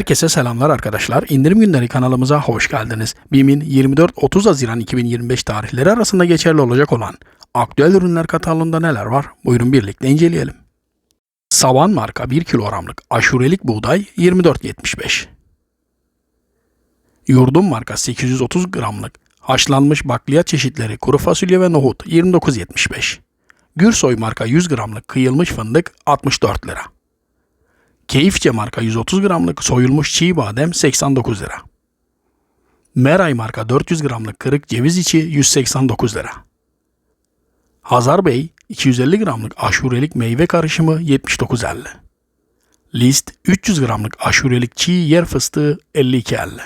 Herkese selamlar arkadaşlar. İndirim günleri kanalımıza hoş geldiniz. BİM'in 24-30 Haziran 2025 tarihleri arasında geçerli olacak olan aktüel ürünler katalogunda neler var? Buyurun birlikte inceleyelim. Savan marka 1 kilogramlık aşurelik buğday 24.75. Yurdum marka 830 gramlık haşlanmış bakliyat çeşitleri kuru fasulye ve nohut 29.75. Gürsoy marka 100 gramlık kıyılmış fındık 64 lira. Keyifçe marka 130 gramlık soyulmuş çiğ badem 89 lira. Meray marka 400 gramlık kırık ceviz içi 189 lira. Hazar Bey 250 gramlık aşurelik meyve karışımı 79.50. List 300 gramlık aşurelik çiğ yer fıstığı 52.50.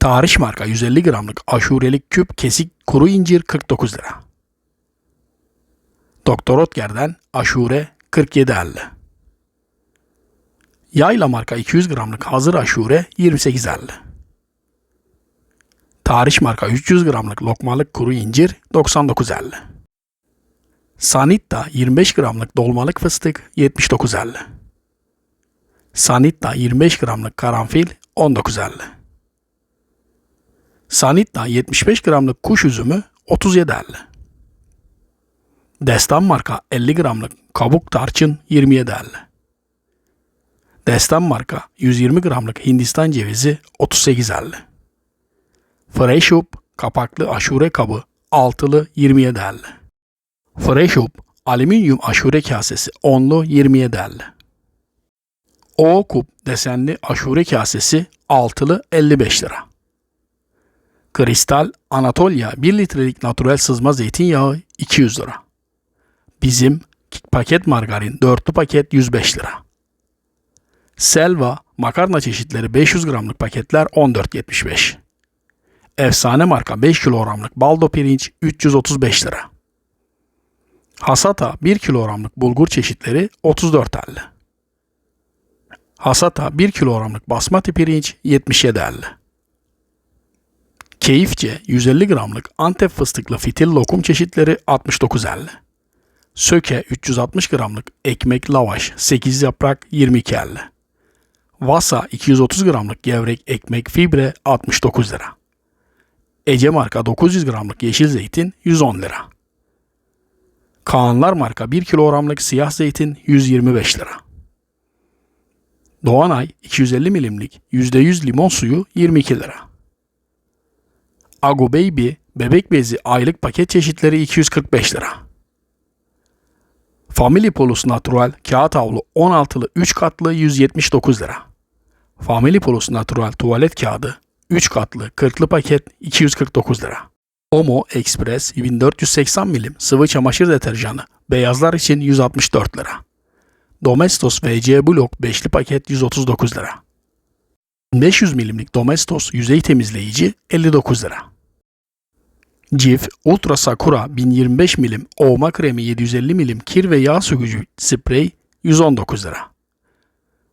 Tarih marka 150 gramlık aşurelik küp kesik kuru incir 49 lira. Doktor Otger'den aşure 47.50. Yayla marka 200 gramlık hazır aşure 28.50. Tarih marka 300 gramlık lokmalık kuru incir 99.50. Sanitta 25 gramlık dolmalık fıstık 79.50. Sanitta 25 gramlık karanfil 19.50. Sanitta 75 gramlık kuş üzümü 37.50. Destan marka 50 gramlık kabuk tarçın 27.50. Destan marka 120 gramlık Hindistan cevizi 38.50. Fresh Up kapaklı aşure kabı altılı 27.50. Fresh Up alüminyum aşure kasesi 10'lu 27.50. O kup desenli aşure kasesi altılı 55 lira. Kristal Anatolia 1 litrelik natürel sızma zeytinyağı 200 lira. Bizim paket margarin dörtlü paket 105 lira. Selva makarna çeşitleri 500 gramlık paketler 14.75. Efsane marka 5 kilogramlık baldo pirinç 335 lira. Hasata 1 kilogramlık bulgur çeşitleri 34.50. Hasata 1 kilogramlık basmati pirinç 77.50. Keyifçe 150 gramlık Antep fıstıklı fitil lokum çeşitleri 69.50. Söke 360 gramlık ekmek lavaş 8 yaprak 22.50. Vasa 230 gramlık gevrek ekmek fibre 69 lira. Ece marka 900 gramlık yeşil zeytin 110 lira. Kaanlar marka 1 kilogramlık siyah zeytin 125 lira. Doğanay 250 milimlik %100 limon suyu 22 lira. Ago Baby bebek bezi aylık paket çeşitleri 245 lira. Family Polus Natural kağıt havlu 16'lı 3 katlı 179 lira. Family Polus Natural tuvalet kağıdı 3 katlı 40'lı paket 249 lira. Omo Express 1480 milim sıvı çamaşır deterjanı beyazlar için 164 lira. Domestos VC Block 5'li paket 139 lira. 500 milimlik Domestos yüzey temizleyici 59 lira. Cif Ultra Sakura 1025 milim oğma kremi 750 milim kir ve yağ sökücü sprey 119 lira.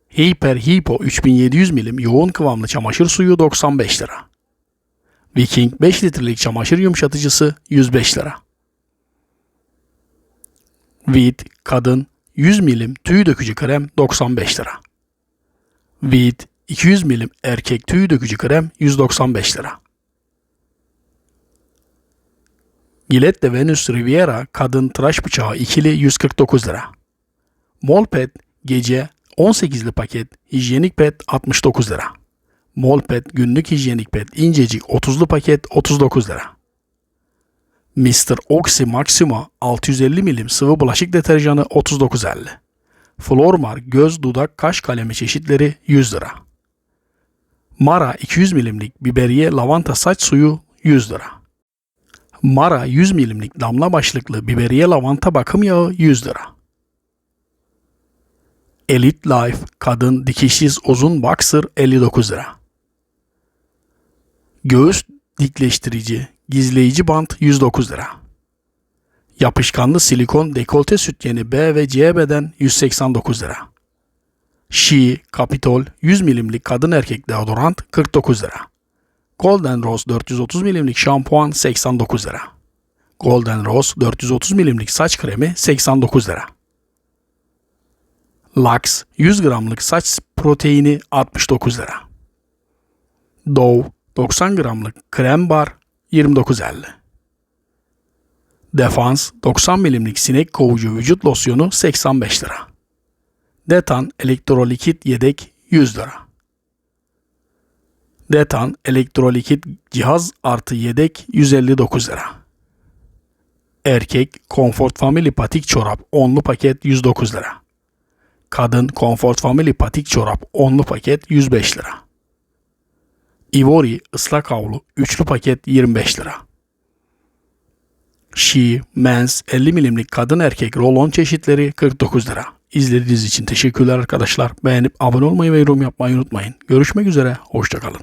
Hyper Hippo 3700 milim yoğun kıvamlı çamaşır suyu 95 lira. Viking 5 litrelik çamaşır yumuşatıcısı 105 lira. Veet kadın 100 milim tüy dökücü krem 95 lira. Veet 200 milim erkek tüy dökücü krem 195 lira. Gillette Venus Riviera kadın tıraş bıçağı ikili 149 lira. Molpet gece 18'li paket hijyenik pet 69 lira. Molpet günlük hijyenik pet incecik 30'lu paket 39 lira. Mr. Oxy Maxima 650 milim sıvı bulaşık deterjanı 39.50. Flormar göz, dudak, kaş kalemi çeşitleri 100 lira. Mara 200 milimlik biberiye lavanta saç suyu 100 lira. Mara 100 milimlik damla başlıklı biberiye lavanta bakım yağı 100 lira. Elite Life kadın dikişsiz uzun boxer 59 lira. Göğüs dikleştirici gizleyici bant 109 lira. Yapışkanlı silikon dekolte sütyeni B ve C beden 189 lira. She Capitol 100 milimlik kadın erkek deodorant 49 lira. Golden Rose 430 milimlik şampuan 89 lira. Golden Rose 430 milimlik saç kremi 89 lira. Lux 100 gramlık saç proteini 69 lira. Dove 90 gramlık krem bar 29.50. Defans 90 milimlik sinek kovucu vücut losyonu 85 lira. Detan elektrolikit yedek 100 lira. Detan elektrolikit cihaz artı yedek 159 lira. Erkek Comfort Family patik çorap onlu paket 109 lira. Kadın Comfort Family patik çorap onlu paket 105 lira. Ivory ıslak havlu üçlü paket 25 lira. She, Men's 50 milimlik kadın erkek rolon çeşitleri 49 lira. İzlediğiniz için teşekkürler arkadaşlar. Beğenip abone olmayı ve yorum yapmayı unutmayın. Görüşmek üzere, hoşçakalın.